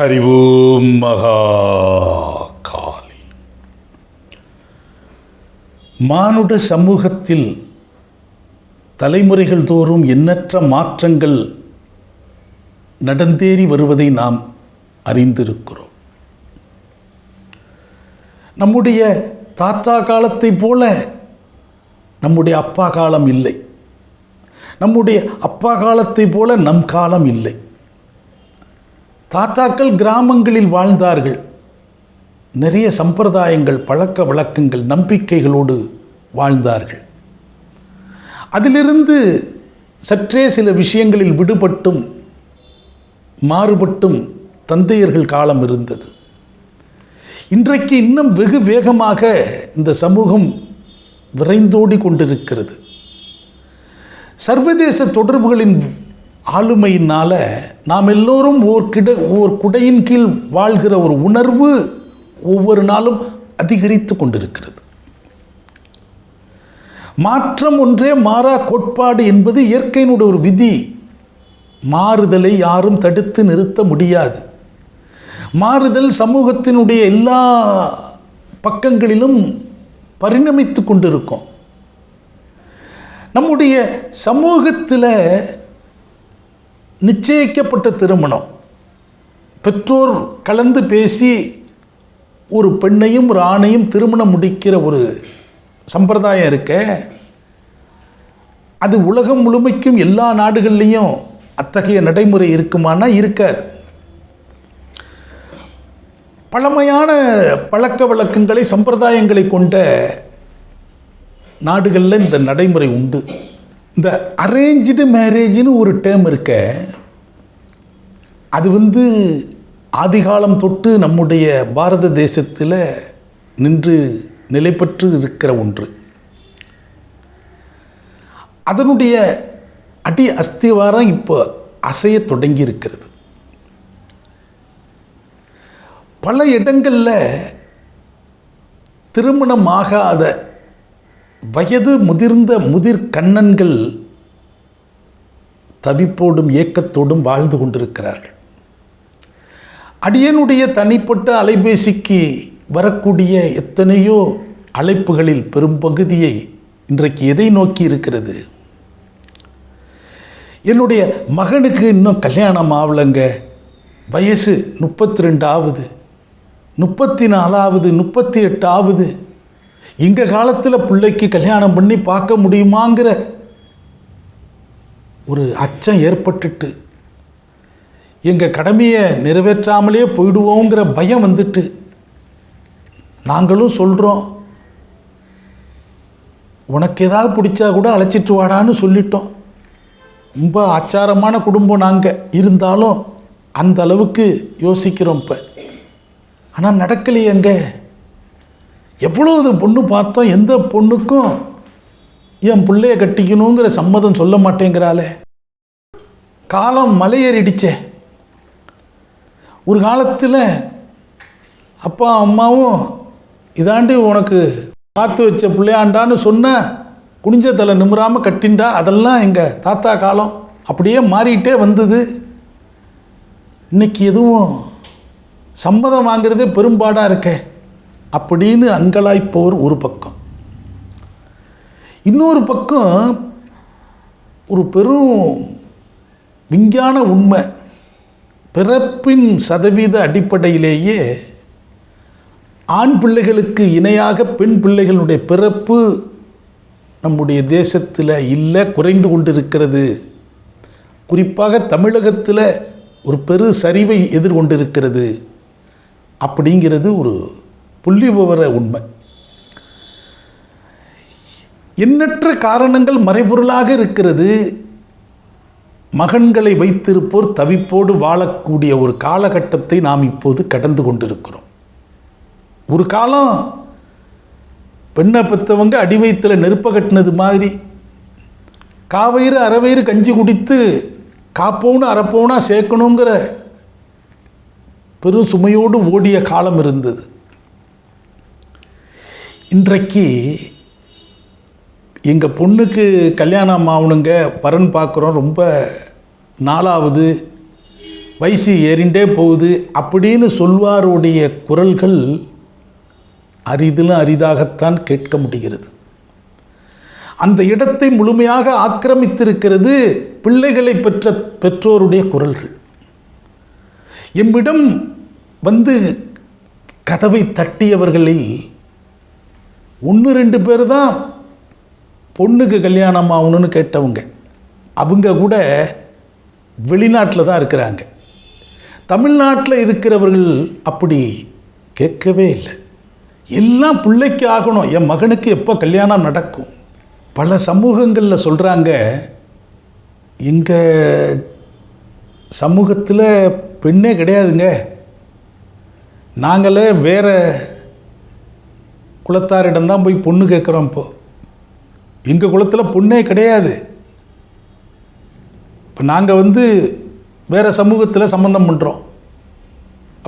ஹரி ஓம் மகா காளி மானுட சமூகத்தில் தலைமுறைகள் தோறும் எண்ணற்ற மாற்றங்கள் நடந்தேறி வருவதை நாம் அறிந்திருக்கிறோம். நம்முடைய தாத்தா காலத்தைப் போல நம்முடைய அப்பா காலம் இல்லை. நம்முடைய அப்பா காலத்தைப் போல நம் காலம் இல்லை. தாத்தாக்கள் கிராமங்களில் வாழ்ந்தார்கள். நிறைய சம்பிரதாயங்கள் பழக்க வழக்கங்கள் நம்பிக்கைகளோடு வாழ்ந்தார்கள். அதிலிருந்து சற்றே சில விஷயங்களில் விடுபட்டும் மாறுபட்டும் தந்தையர்கள் காலம் இருந்தது. இன்றைக்கு இன்னும் வெகு வேகமாக இந்த சமூகம் விரைந்தோடி கொண்டிருக்கிறது. சர்வதேச தொடர்புகளின் ஆளுமையினால் நாம் எல்லோரும் ஓர் கிட ஓர் குடையின் கீழ் வாழ்கிற ஒரு உணர்வு ஒவ்வொரு நாளும் அதிகரித்து கொண்டிருக்கிறது. மாற்றம் ஒன்றே மாறா கோட்பாடு என்பது இயற்கையினுடைய ஒரு விதி. மாறுதலை யாரும் தடுத்து நிறுத்த முடியாது. மாறுதல் சமூகத்தினுடைய எல்லா பக்கங்களிலும் பரிணமித்து கொண்டிருக்கும். நம்முடைய சமூகத்தில் நிச்சயிக்கப்பட்ட திருமணம். பெற்றோர் கலந்து பேசி ஒரு பெண்ணையும் ஒரு ஆணையும் திருமணம் முடிக்கிற ஒரு சம்பிரதாயம் இருக்க. அது உலகம் முழுமைக்கும் எல்லா நாடுகள்லேயும் அத்தகைய நடைமுறை இருக்குமானா இருக்காது. பழமையான பழக்க வழக்கங்களை சம்பிரதாயங்களை கொண்ட நாடுகளில் இந்த நடைமுறை உண்டு. இந்த அரேஞ்சு மேரேஜ்னு ஒரு டேம் இருக்க அது வந்து ஆதிகாலம் தொட்டு நம்முடைய பாரத தேசத்தில் நின்று நிலைபெற்று இருக்கிற ஒன்று. அதனுடைய அடி அஸ்திவாரம் இப்போ அசைய தொடங்கி இருக்கிறது. பல இடங்களில் திருமணமாகாத வயது முதிர்ந்த முதிர் கண்ணன்கள் தவிப்போடும் ஏக்கத்தோடும் வாழ்ந்து கொண்டிருக்கிறார்கள். அடியனுடைய தனிப்பட்ட அலைபேசிக்கு வரக்கூடிய எத்தனையோ அழைப்புகளில் பெரும்பகுதியை இன்றைக்கு எதை நோக்கி இருக்கிறது? என்னுடைய மகனுக்கு இன்னும் கல்யாணம் ஆகலைங்க வயசு முப்பத்தி ரெண்டு ஆகுது முப்பத்தி நாலாவது முப்பத்தி எட்டு ஆகுது எங்கள் காலத்தில் பிள்ளைக்கு கல்யாணம் பண்ணி பார்க்க முடியுமாங்கிற ஒரு அச்சம் ஏற்பட்டுட்டு எங்கள் கடமையை நிறைவேற்றாமலே போயிடுவோங்கிற பயம் வந்துட்டு நாங்களும் சொல்கிறோம் உனக்கு ஏதாவது பிடிச்சா கூட அழைச்சிட்டு வாடான்னு சொல்லிட்டோம். ரொம்ப ஆச்சாரமான குடும்பம் நாங்கள் இருந்தாலும் அந்த அளவுக்கு யோசிக்கிறோம் இப்போ. ஆனால் நடக்கலையேங்க. எவ்வளவு பொண்ணு பார்த்தோம் எந்த பொண்ணுக்கும் என் பிள்ளைய கட்டிக்கணுங்கிற சம்மதம் சொல்ல மாட்டேங்கிறாளே. காலம் மலையேறிடுச்சே. ஒரு காலத்தில் அப்பா அம்மாவும் இதாண்டி உனக்கு பார்த்து வச்ச பிள்ளையாண்டான்னு சொன்ன குனிஞ்ச தலை நிமிராமல் கட்டிண்டா? அதெல்லாம் எங்கள் தாத்தா காலம் அப்படியே மாறிட்டே வந்தது. இன்னைக்கு எதுவும் சம்மதம் வாங்கிறதே பெரும்பாடாக இருக்கே. அப்படின்னு அங்கலாய்ப்பவர் ஒரு பக்கம். இன்னொரு பக்கம் ஒரு பெரும் விஞ்ஞான உண்மை பிறப்பின் சதவீத அடிப்படையிலேயே ஆண் பிள்ளைகளுக்கு இணையாக பெண் பிள்ளைகளுடைய பிறப்பு நம்முடைய தேசத்தில் இல்லை குறைந்து கொண்டிருக்கிறது. குறிப்பாக தமிழகத்தில் ஒரு பெரு சரிவை எதிர்கொண்டிருக்கிறது. அப்படிங்கிறது ஒரு புள்ளி விவர உண்மை. எண்ணற்ற காரணங்கள் மறைபொருளாக இருக்கிறது. மகன்களை வைத்திருப்போர் தவிப்போடு வாழக்கூடிய ஒரு காலகட்டத்தை நாம் இப்போது கடந்து கொண்டிருக்கிறோம். ஒரு காலம் பெண்ணை பெற்றவங்க அடி வயிற்றில் நெருப்ப கட்டினது மாதிரி காவயிறு அறவயிறு கஞ்சி குடித்து காப்போன்னு அறப்போனா சேர்க்கணுங்கிற பெரும் சுமையோடு ஓடிய காலம் இருந்தது. இன்றைக்கு எங்கள் பொண்ணுக்கு கல்யாணம் ஆகணுங்க வரன் பார்க்குறோம் ரொம்ப நாளாவது வயசு ஏறிண்டே போகுது அப்படின்னு சொல்வாருடைய குரல்கள் அரிதிலும் அரிதாகத்தான் கேட்க முடிகிறது. அந்த இடத்தை முழுமையாக ஆக்கிரமித்திருக்கிறது பிள்ளைகளை பெற்ற பெற்றோருடைய குரல்கள். எம்மிடம் வந்து கதவை தட்டியவர்களில் ஒன்று ரெண்டு பேர் தான் பொண்ணுக்கு கல்யாணம் ஆகணும்னு கேட்டவங்க. அவங்க கூட வெளிநாட்டில் தான் இருக்கிறாங்க. தமிழ்நாட்டில் இருக்கிறவர்கள் அப்படி கேட்கவே இல்லை. எல்லாம் பிள்ளைக்கு ஆகணும். என் மகனுக்கு எப்போ கல்யாணம் நடக்கும்? பல சமூகங்களில் சொல்கிறாங்க எங்கள் சமூகத்தில் பெண்ணே கிடையாதுங்க. நாங்களே வேறு குலத்தாரிடம்தான் போய் பொண்ணு கேட்குறோம் இப்போ. எங்கள் குலத்தில் பொண்ணே கிடையாது. இப்போ நாங்கள் வந்து வேறு சமூகத்தில் சம்மந்தம் பண்ணுறோம்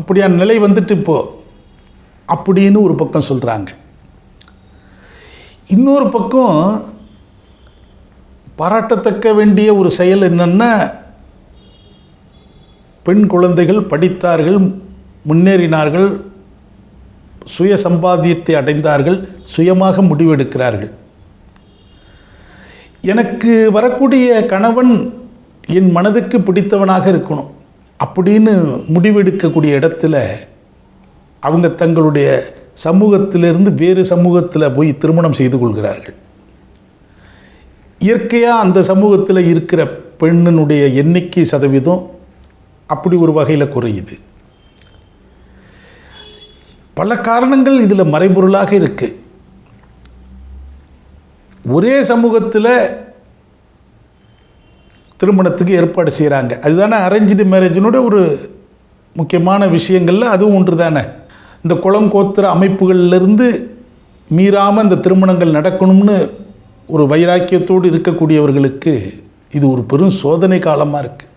அப்படியான நிலை வந்துட்டு இப்போது அப்படின்னு ஒரு பக்கம் சொல்கிறாங்க இன்னொரு பக்கம் பாராட்டத்தக்க வேண்டிய ஒரு செயல் என்னென்னா பெண் குழந்தைகள் படித்தார்கள் முன்னேறினார்கள் சுய சம்பாத்தியத்தை அடைந்தார்கள் சுயமாக முடிவெடுக்கிறார்கள். எனக்கு வரக்கூடிய கணவன் என் மனதுக்கு பிடித்தவனாக இருக்கணும். அப்படின்னு முடிவெடுக்கக்கூடிய இடத்துல அவங்க தங்களுடைய சமூகத்திலிருந்து வேறு சமூகத்தில் போய் திருமணம் செய்து கொள்கிறார்கள். இயற்கையாக அந்த சமூகத்தில் இருக்கிற பெண்ணினுடைய எண்ணிக்கை சதவீதம் அப்படி ஒரு வகையில் குறையுது. பல காரணங்கள் இதில் மறைபொருளாக இருக்குது ஒரே சமூகத்தில் திருமணத்துக்கு ஏற்பாடு செய்கிறாங்க அதுதானே அரேஞ்சு மேரேஜினோட ஒரு முக்கியமான விஷயங்களில் அதுவும் ஒன்று தானே இந்த குளம் கோத்திர அமைப்புகளிலிருந்து மீறாமல் இந்த திருமணங்கள் நடக்கணும்னு ஒரு வைராக்கியத்தோடு இருக்கக்கூடியவர்களுக்கு இது ஒரு பெரும் சோதனை காலமாக இருக்குது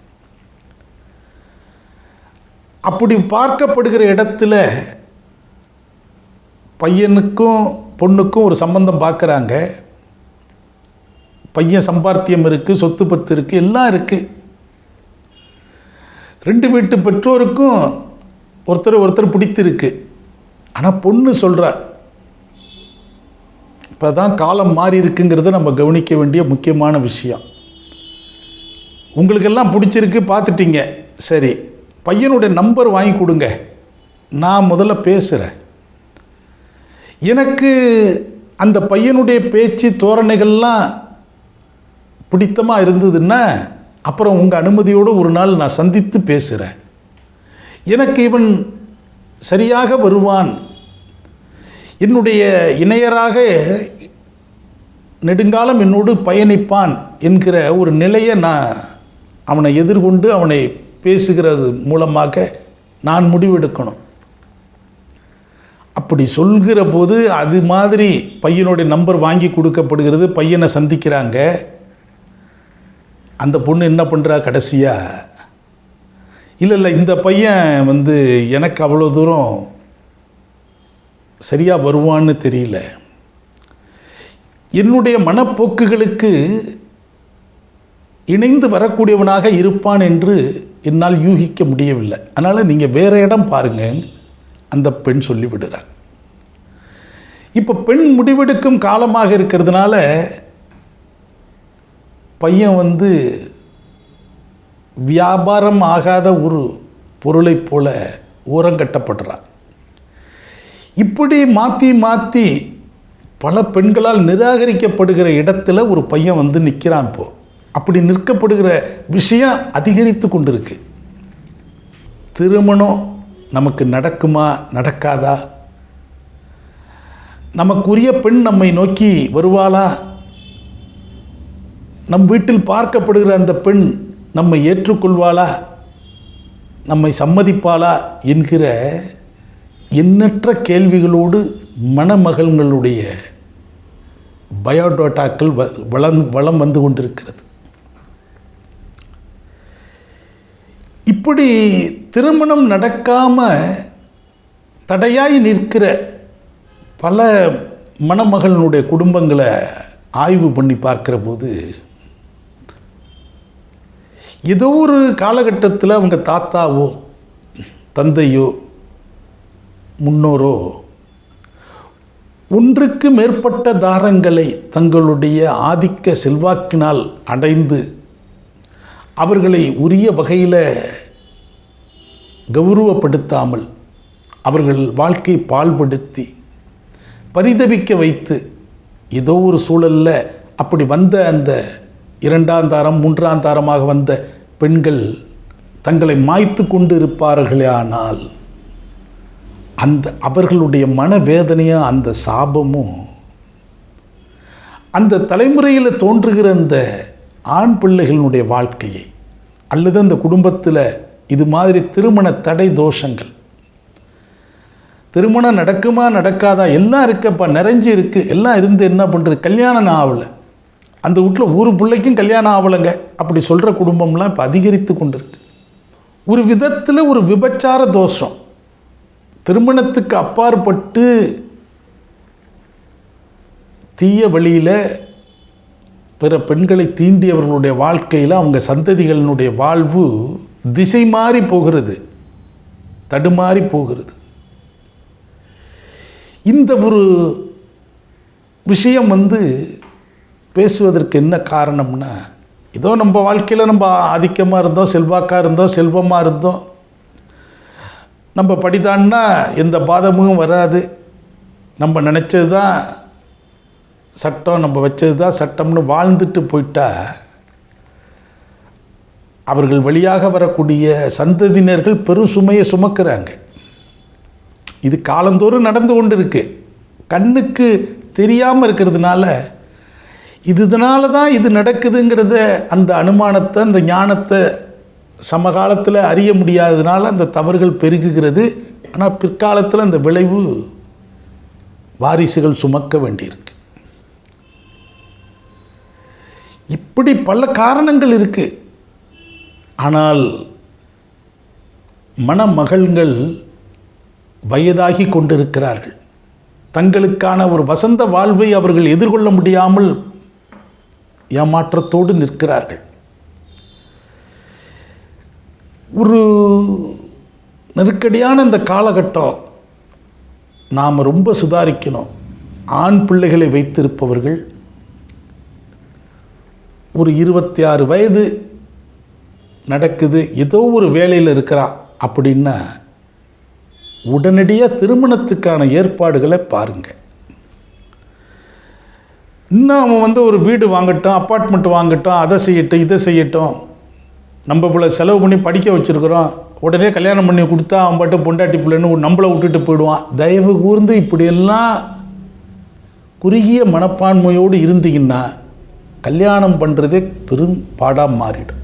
அப்படி பார்க்கப்படுகிற இடத்துல பையனுக்கும் பொண்ணுக்கும் ஒரு சம்பந்தம் பார்க்குறாங்க. பையன் சம்பாத்தியம் இருக்குது சொத்து பத்து இருக்குது எல்லாம் இருக்குது ரெண்டு வீட்டு பெற்றோருக்கும் ஒருத்தர் ஒருத்தர் பிடித்திருக்கு. ஆனால் பொண்ணு சொல்கிறா இப்போ தான் காலம் மாறி இருக்குங்கிறத நம்ம கவனிக்க வேண்டிய முக்கியமான விஷயம். உங்களுக்கெல்லாம் பிடிச்சிருக்கு பார்த்துட்டீங்க. சரி பையனுடைய நம்பர் வாங்கி கொடுங்க. நான் முதல்ல பேசுகிறேன் எனக்கு அந்த பையனுடைய பேச்சு தோரணைகள்லாம் பிடித்தமாக இருந்ததுன்னா அப்புறம் உங்கள் அனுமதியோடு ஒரு நாள் நான் சந்தித்து பேசுகிறேன் எனக்கு இவன் சரியாக வருவான். என்னுடைய இணையராக நெடுங்காலம் என்னோடு பயணிப்பான் என்கிற ஒரு நிலையை நான் அவனை எதிர்கொண்டு அவனை பேசுகிறது மூலமாக நான் முடிவெடுக்கணும். அப்படி சொல்கிற போது அது மாதிரி பையனுடைய நம்பர் வாங்கி கொடுக்கப்படுகிறது பையனை சந்திக்கிறாங்க. அந்த பொண்ணு என்ன பண்ணுறா கடைசியாக இல்லை இல்லை இந்த பையன் வந்து எனக்கு அவ்வளோ தூரம் சரியாக வருவான்னு தெரியல. என்னுடைய மனப்போக்குகளுக்கு இணைந்து வரக்கூடியவனாக இருப்பான் என்று என்னால் யூகிக்க முடியவில்லை. அதனால் நீங்கள் வேறு இடம் பாருங்கள். அந்த பெண் சொல்லிவிடுறார் இப்போ பெண் முடிவெடுக்கும் காலமாக இருக்கிறதுனால பையன் வந்து வியாபாரம் ஆகாத ஒரு பொருளைப் போல ஓரங்கட்டப்படுறான் இப்படி மாற்றி மாற்றி பல பெண்களால் நிராகரிக்கப்படுகிற இடத்துல ஒரு பையன் வந்து நிற்கிறான் இப்போ. அப்படி நிற்கப்படுகிற விஷயம் அதிகரித்து கொண்டிருக்கு. திருமணம் நமக்கு நடக்குமா நடக்காதா? நமக்குரிய பெண் நம்மை நோக்கி வருவாளா? நம் வீட்டில் பார்க்கப்படுகிற அந்த பெண் நம்மை ஏற்றுக்கொள்வாளா? நம்மை சம்மதிப்பாளா என்கிற எண்ணற்ற கேள்விகளோடு மணமகள்களுடைய பயோடோட்டாக்கள் வ வளம் வளம் வந்து கொண்டிருக்கிறது. இப்படி திருமணம் நடக்காமல் தடையாய் நிற்கிற பல மணமகளினுடைய குடும்பங்களை ஆய்வு பண்ணி பார்க்குற போது ஏதோ ஒரு காலகட்டத்தில் அவங்க தாத்தாவோ தந்தையோ முன்னோரோ ஒன்றுக்கு மேற்பட்ட தாரங்களை தங்களுடைய ஆதிக்க செல்வாக்கினால் அடைந்து அவர்களை உரிய வகையில் கௌரவப்படுத்தாமல் அவர்கள் வாழ்க்கை பால்படுத்தி பரிதவிக்க வைத்து ஏதோ ஒரு சூழலில் அப்படி வந்த அந்த இரண்டாம் தாரம் மூன்றாம் தாரமாக வந்த பெண்கள் தங்களை மாய்த்து கொண்டு இருப்பார்களே ஆனால் அந்த அவர்களுடைய மனவேதனையும் அந்த சாபமும் அந்த தலைமுறையில் தோன்றுகிற அந்த ஆண் பிள்ளைகளினுடைய வாழ்க்கையை அல்லது அந்த குடும்பத்தில் இது மாதிரி திருமண தடை தோஷங்கள். திருமணம் நடக்குமா நடக்காதா எல்லாம் இருக்கப்பா நிறைஞ்சு இருக்கு. எல்லாம் இருந்து என்ன பண்ணுறது கல்யாணம் ஆகலை. அந்த வீட்டில் ஒரு பிள்ளைக்கும் கல்யாணம் ஆகலைங்க. அப்படி சொல்கிற குடும்பம்லாம் இப்போ அதிகரித்து கொண்டு இருக்கு ஒரு விதத்தில் ஒரு விபச்சார தோஷம். திருமணத்துக்கு அப்பாற்பட்டு தீய வழியில் பிற பெண்களை தீண்டியவர்களுடைய வாழ்க்கையில் அவங்க சந்ததிகளினுடைய வாழ்வு திசை மாறி போகிறது. தடுமாறி போகிறது. இந்த ஒரு விஷயம் வந்து பேசுவதற்கு என்ன காரணம்னா ஏதோ நம்ம வாழ்க்கையில் நம்ம ஆதிக்கமாக இருந்தோம் செல்வாக்காக இருந்தோம் செல்வமாக இருந்தோம். நம்ம படித்தான்னா எந்த பாதமும் வராது. நம்ம நினச்சது தான் சட்டம் நம்ம வச்சது தான் சட்டம்னு வாழ்ந்துட்டு போயிட்டால் அவர்கள் வழியாக வரக்கூடிய சந்ததியினர்கள் பெரும் சுமையை சுமக்கிறாங்க. இது காலந்தோறும் நடந்து கொண்டு இருக்கு கண்ணுக்கு தெரியாமல் இருக்கிறதுனால இதனால தான் இது நடக்குதுங்கிறத அந்த அனுமானத்தை அந்த ஞானத்தை சமகாலத்தில் அறிய முடியாததுனால அந்த தவறுகள் பெருகுகிறது. ஆனால் பிற்காலத்தில் அந்த விளைவு வாரிசுகள் சுமக்க வேண்டியிருக்கு. இப்படி பல காரணங்கள் இருக்குது ஆனால் மணமகள்கள் வயதாகி கொண்டிருக்கிறார்கள். தங்களுக்கான ஒரு வசந்த வாழ்வை அவர்கள் எதிர்கொள்ள முடியாமல் ஏமாற்றத்தோடு நிற்கிறார்கள். ஒரு நெருக்கடியான இந்த காலகட்டம் நாம் ரொம்ப சுதாரிக்கணும். ஆண் பிள்ளைகளை வைத்திருப்பவர்கள் ஒரு இருபத்தி ஆறு வயது நடக்குது ஏதோ ஒரு வேலையில் இருக்கிறா அப்படின்னா உடனடியாக திருமணத்துக்கான ஏற்பாடுகளை பாருங்கள் இன்னும் அவன் வந்து ஒரு வீடு வாங்கட்டும் அப்பார்ட்மெண்ட் வாங்கட்டும் அதை செய்யட்டும் இதை செய்யட்டும். நம்ம இவ்வளோ செலவு பண்ணி படிக்க வச்சுருக்குறோம். உடனே கல்யாணம் பண்ணி கொடுத்தா அவன் பாட்டு பொண்டாட்டி பிள்ளைன்னு நம்மளை விட்டுட்டு போயிடுவான். தயவு கூர்ந்து இப்படியெல்லாம் குறுகிய மனப்பான்மையோடு இருந்தீங்கன்னா கல்யாணம் பண்ணுறதே பெரும் பாடாக மாறிடும்.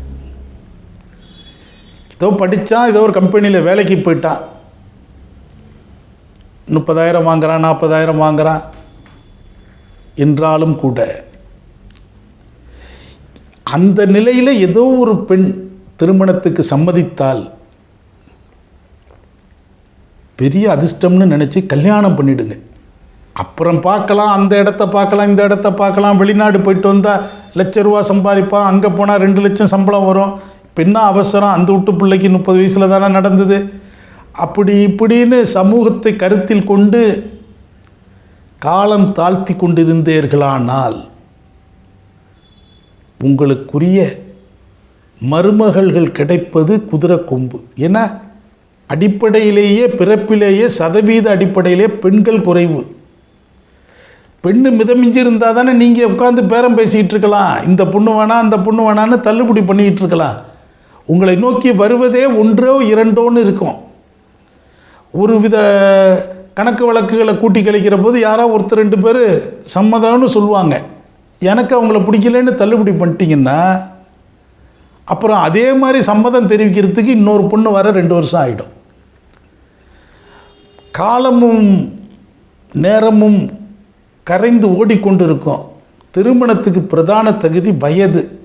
ஏதோ படித்தான் ஏதோ ஒரு கம்பெனியில் வேலைக்கு போயிட்டான் முப்பதாயிரம் வாங்குறான் நாற்பதாயிரம் வாங்குறான். என்றாலும் கூட அந்த நிலையில் ஏதோ ஒரு பெண் திருமணத்துக்கு சம்மதித்தால் பெரிய அதிர்ஷ்டம்னு நினச்சி கல்யாணம் பண்ணிடுங்க. அப்புறம் பார்க்கலாம் அந்த இடத்த பார்க்கலாம் இந்த இடத்த பார்க்கலாம். வெளிநாடு போயிட்டு வந்தால் லட்ச ரூபா சம்பாதிப்பான் அங்கே போனால் ரெண்டு லட்சம் சம்பளம் வரும். பின்ன அவசரம் அந்த விட்டு பிள்ளைக்கு முப்பது வயசில் தானே நடந்தது. அப்படி இப்படின்னு சமூகத்தை கருத்தில் கொண்டு காலம் தாழ்த்தி கொண்டிருந்தீர்களானால் உங்களுக்குரிய மருமகள்கள் கிடைப்பது குதிரை கொம்பு. ஏன்னா அடிப்படையிலேயே பிறப்பிலேயே சதவீத அடிப்படையிலே பெண்கள் குறைவு. பெண்ணு மிதமிஞ்சி இருந்தால் தானே நீங்கள் உட்காந்து பேரம் பேசிக்கிட்டு இருக்கலாம். இந்த பொண்ணு வேணாம் அந்த பொண்ணு வேணான்னு தள்ளுபடி பண்ணிக்கிட்டு இருக்கலாம். உங்களை நோக்கி வருவதே ஒன்றோ இரண்டோன்னு இருக்கும். ஒரு வித கணக்கு வழக்குகளை கூட்டி கழிக்கிற போது யாரோ ஒருத்தர் ரெண்டு பேர் சம்மதம்னு சொல்லுவாங்க. எனக்கு அவங்கள பிடிக்கலன்னு தள்ளுபடி பண்ணிட்டீங்கன்னா அப்புறம் அதே மாதிரி சம்மதம் தெரிவிக்கிறதுக்கு இன்னொரு பொண்ணு வர ரெண்டு வருஷம் ஆகிடும் காலமும் நேரமும் கரைந்து ஓடிக்கொண்டிருக்கும். திருமணத்துக்கு பிரதான தகுதி வயது.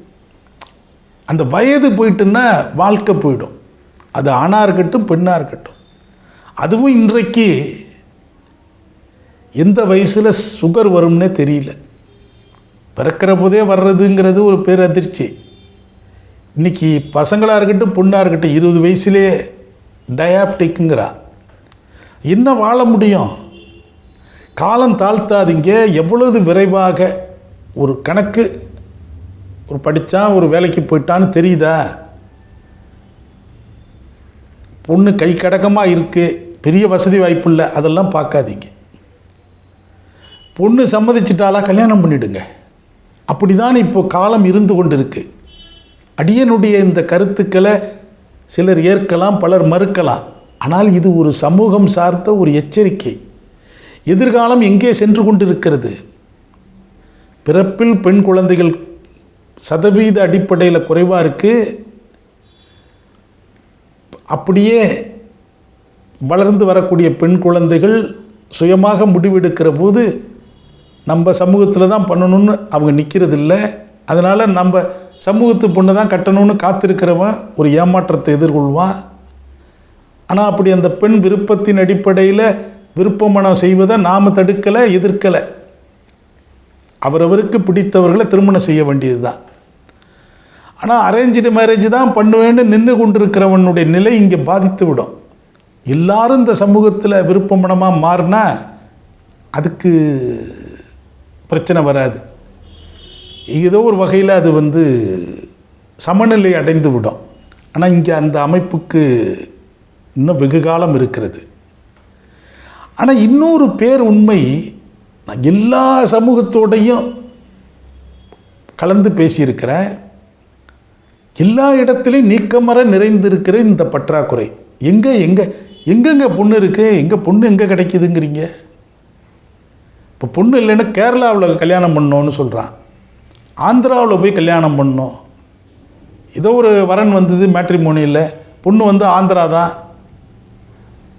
அந்த வயது போயிட்டுன்னா வாழ்க்கை போயிடும். அது ஆணாக இருக்கட்டும் பெண்ணாக இருக்கட்டும். அதுவும் இன்றைக்கு எந்த வயசில் சுகர் வரும்னே தெரியல. பிறக்கிற போதே வர்றதுங்கிறது ஒரு பேரதிர்ச்சி. இன்னைக்கு பசங்களாக இருக்கட்டும் பொண்ணாக இருக்கட்டும் இருபது வயசுலேயே டயாப்டிக்குங்கிறா என்ன வாழ முடியும்? காலம் தாழ்த்தாதீங்க. எவ்வளவு விரைவாக ஒரு கணக்கு ஒரு படித்தா ஒரு வேலைக்கு போயிட்டான்னு தெரியுதா? பொண்ணு கை கடக்கமாக இருக்குது பெரிய வசதி வாய்ப்பு இல்லை அதெல்லாம் பார்க்காதீங்க. பொண்ணு சம்மதிச்சிட்டாலா கல்யாணம் பண்ணிடுங்க. அப்படிதான் இப்போ காலம் இருந்து கொண்டு இருக்கு அடியனுடைய இந்த கருத்துக்களை சிலர் ஏற்கலாம் பலர் மறுக்கலாம். ஆனால் இது ஒரு சமூகம் சார்ந்த ஒரு எச்சரிக்கை. எதிர்காலம் எங்கே சென்று கொண்டிருக்கிறது? பிறப்பில் பெண் குழந்தைகள் சதவீத அடிப்படையில் குறைவாக இருக்குது அப்படியே வளர்ந்து வரக்கூடிய பெண் குழந்தைகள் சுயமாக முடிவெடுக்கிற போது நம்ம சமூகத்தில் தான் பண்ணணும்னு அவங்க நிற்கிறதில்ல அதனால் நம்ம சமூகத்து பொண்ணை தான் கட்டணும்னு காத்திருக்கிறவன் ஒரு ஏமாற்றத்தை எதிர்கொள்வான். ஆனால் அப்படி அந்த பெண் விருப்பத்தின் அடிப்படையில் விருப்பமனம் செய்வதை நாம் தடுக்கலை எதிர்க்கலை. அவரவருக்கு பிடித்தவர்களை திருமணம் செய்ய வேண்டியது தான் ஆனால் அரேஞ்சு மேரேஜ் தான் பண்ணுவேன்னு நின்று கொண்டிருக்கிறவனுடைய நிலை இங்கே பாதித்து விடும் எல்லாரும் இந்த சமூகத்தில் விருப்பமனமாக மாறினா அதுக்கு பிரச்சனை வராது. ஏதோ ஒரு வகையில் அது வந்து சமநிலை அடைந்து விடும் ஆனால் இங்கே அந்த அமைப்புக்கு இன்னும் வெகு காலம் இருக்கிறது. ஆனால் இன்னொரு பேர் உண்மை நான் எல்லா சமூகத்தோடையும் கலந்து பேசியிருக்கிறேன். எல்லா இடத்துலையும் நீக்கமர நிறைந்திருக்கிற இந்த பற்றாக்குறை. எங்கே எங்கே எங்கெங்கே பொண்ணு இருக்குது எங்கே பொண்ணு எங்கே கிடைக்குதுங்கிறீங்க? இப்போ பொண்ணு இல்லைன்னா கேரளாவில் கல்யாணம் பண்ணோன்னு சொல்கிறான் ஆந்திராவில் போய் கல்யாணம் பண்ணோம். ஏதோ ஒரு வரன் வந்தது மேட்ரிமோனியில் பொண்ணு வந்து ஆந்திரா தான்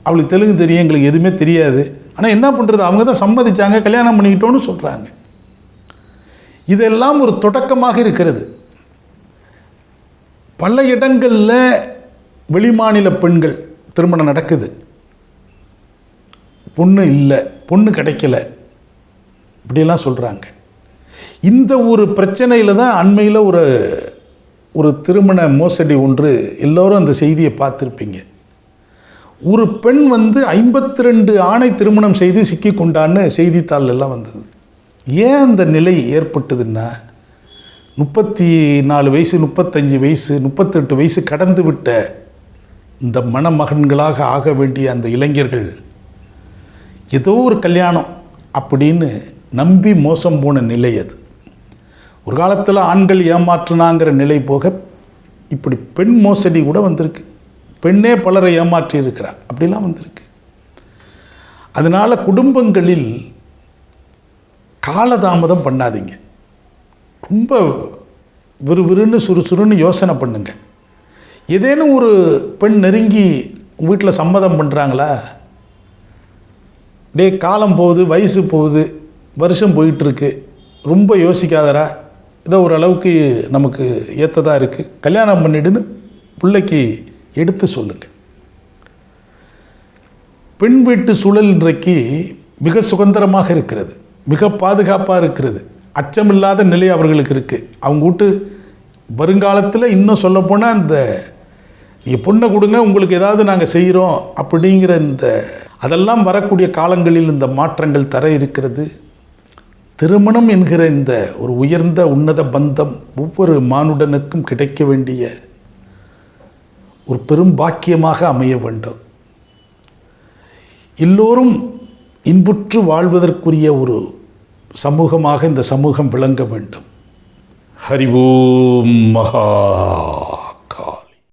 அவளுக்கு தெலுங்கு தெரியும் எங்களுக்கு எதுவுமே தெரியாது. ஆனால் என்ன பண்ணுறது அவங்க தான் சம்மதிச்சாங்க கல்யாணம் பண்ணிக்கிட்டோன்னு சொல்கிறாங்க இதெல்லாம் ஒரு தொடக்கமாக இருக்கிறது. பல இடங்களில் வெளிமாநில பெண்கள் திருமணம் நடக்குது. பொண்ணு இல்லை பொண்ணு கிடைக்கல. இப்படிலாம் சொல்கிறாங்க இந்த ஒரு பிரச்சனையில் தான் அண்மையில் ஒரு ஒரு திருமண மோசடி ஒன்று எல்லோரும் அந்த செய்தியை பார்த்துருப்பீங்க. ஒரு பெண் வந்து ஐம்பத்தி ரெண்டு ஆணை திருமணம் செய்து சிக்கி கொண்டான்னு செய்தித்தாள் எல்லாம் வந்தது. ஏன் அந்த நிலை ஏற்பட்டதுன்னா முப்பத்தி நாலு வயசு முப்பத்தஞ்சு வயசு முப்பத்தெட்டு வயசு கடந்து விட்ட இந்த மணமகன்களாக ஆக வேண்டிய அந்த இளைஞர்கள் ஏதோ ஒரு கல்யாணம் அப்படின்னு நம்பி மோசம் போன நிலை அது. ஒரு காலத்தில் ஆண்கள் ஏமாற்றுனாங்கிற நிலை போக இப்படி பெண் மோசடி கூட வந்திருக்கு. பெண்ணே பலரை ஏமாற்றி இருக்கிறா அப்படிலாம் வந்திருக்கு. அதனால் குடும்பங்களில் காலதாமதம் பண்ணாதீங்க. ரொம்ப விறுவிறுன்னு சுறுசுறுன்னு யோசனை பண்ணுங்க. ஏதேனும் ஒரு பெண் நெருங்கி வீட்டில் சம்மதம் பண்ணுறாங்களா டே காலம் போகுது வயசு போகுது வருஷம் போயிட்டுருக்கு. ரொம்ப யோசிக்காதடா. ஏதோ ஓரளவுக்கு நமக்கு ஏற்றதாக இருக்குது கல்யாணம் பண்ணிடுன்னு பிள்ளைக்கு எடுத்து சொல்லுங்கள் பெண் வீட்டு சூழல் இன்றைக்கு மிக சுதந்திரமாக இருக்கிறது. மிக பாதுகாப்பாக இருக்கிறது. அச்சமில்லாத நிலை அவர்களுக்கு இருக்குது அவங்க வீட்டு வருங்காலத்தில் இன்னும் சொல்லப்போனால் அந்த நீங்கள் பொண்ணை கொடுங்க உங்களுக்கு ஏதாவது நாங்கள் செய்கிறோம் அப்படிங்கிற இந்த அதெல்லாம் வரக்கூடிய காலங்களில் இந்த மாற்றங்கள் தர இருக்கிறது. திருமணம் என்கிற இந்த ஒரு உயர்ந்த உன்னத பந்தம் ஒவ்வொரு மானுடனுக்கும் கிடைக்க வேண்டிய ஒரு பெரும் பாக்கியமாக அமைய வேண்டும். எல்லோரும் இன்புற்று வாழ்வதற்குரிய ஒரு சமூகமாக இந்த சமூகம் விளங்க வேண்டும். ஹரி ஓம் மகா